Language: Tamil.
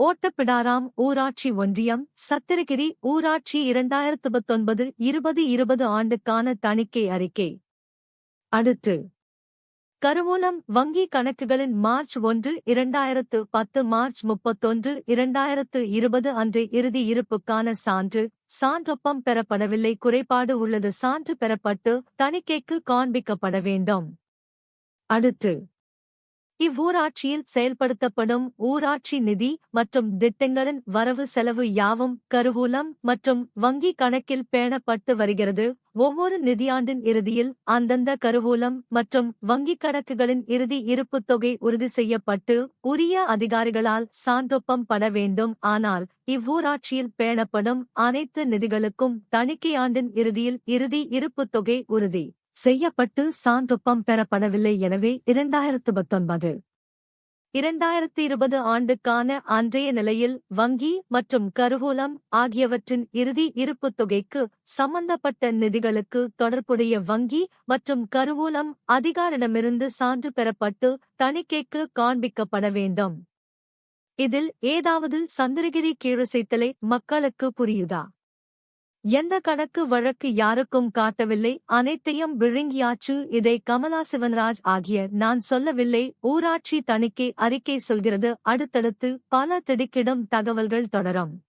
ஓட்டப்பிடாராம் ஊராட்சி ஒன்றியம் சத்திரகிரி ஊராட்சி இரண்டாயிரத்து பத்தொன்பது இருபது இருபது ஆண்டுக்கான தணிக்கை அறிக்கை. அடுத்து கருவூலம் வங்கி கணக்குகளின் மார்ச் ஒன்று இரண்டாயிரத்து பத்து மார்ச் முப்பத்தொன்று இரண்டாயிரத்து இருபது அன்று இறுதி இருப்புக்கான சான்று சான்றொப்பம் பெறப்படவில்லை குறைபாடு உள்ளது சான்று பெறப்பட்டு தணிக்கைக்கு காண்பிக்கப்பட வேண்டும். அடுத்து இவ்வூராட்சியில் செயல்படுத்தப்படும் ஊராட்சி நிதி மற்றும் திட்டங்களின் வரவு செலவு யாவும் கருவூலம் மற்றும் வங்கி கணக்கில் பேணப்பட்டு வருகிறது. ஒவ்வொரு நிதியாண்டின் இறுதியில் அந்தந்த கருவூலம் மற்றும் வங்கிக் கணக்குகளின் இறுதி இருப்புத் தொகை உறுதி செய்யப்பட்டு உரிய அதிகாரிகளால் சான்றொப்பம் பட வேண்டும். ஆனால் இவ்வூராட்சியில் பேணப்படும் அனைத்து நிதிகளுக்கும் தணிக்கையாண்டின் இறுதியில் இறுதி இருப்புத் தொகை உறுதி. செய்யப்பட்டு சான்றொப்பம் பெறப்படவில்லை எனவே இரண்டாயிரத்து பத்தொன்பது இரண்டாயிரத்து இருபது ஆண்டுக்கான அன்றைய நிலையில் வங்கி மற்றும் கருவூலம் ஆகியவற்றின் இறுதி இருப்புத் தொகைக்கு சம்பந்தப்பட்ட நிதிகளுக்கு தொடர்புடைய வங்கி மற்றும் கருவூலம் அதிகாரிடமிருந்து சான்று பெறப்பட்டு தணிக்கைக்கு காண்பிக்கப்பட வேண்டும். இதில் ஏதாவது சந்திரகிரி கீழசைத்தலை மக்களுக்கு புரியுதா? எந்த கணக்கு வழக்கு யாருக்கும் காட்டவில்லை. அனைத்தையும் விழுங்கியாச்சு. இதை கமலா சிவன்ராஜ் ஆகிய நான் சொல்லவில்லை. ஊராட்சி தணிக்கை அறிக்கை சொல்கிறது. அடுத்தடுத்து பல திடுக்கிடும் தகவல்கள் தொடரும்.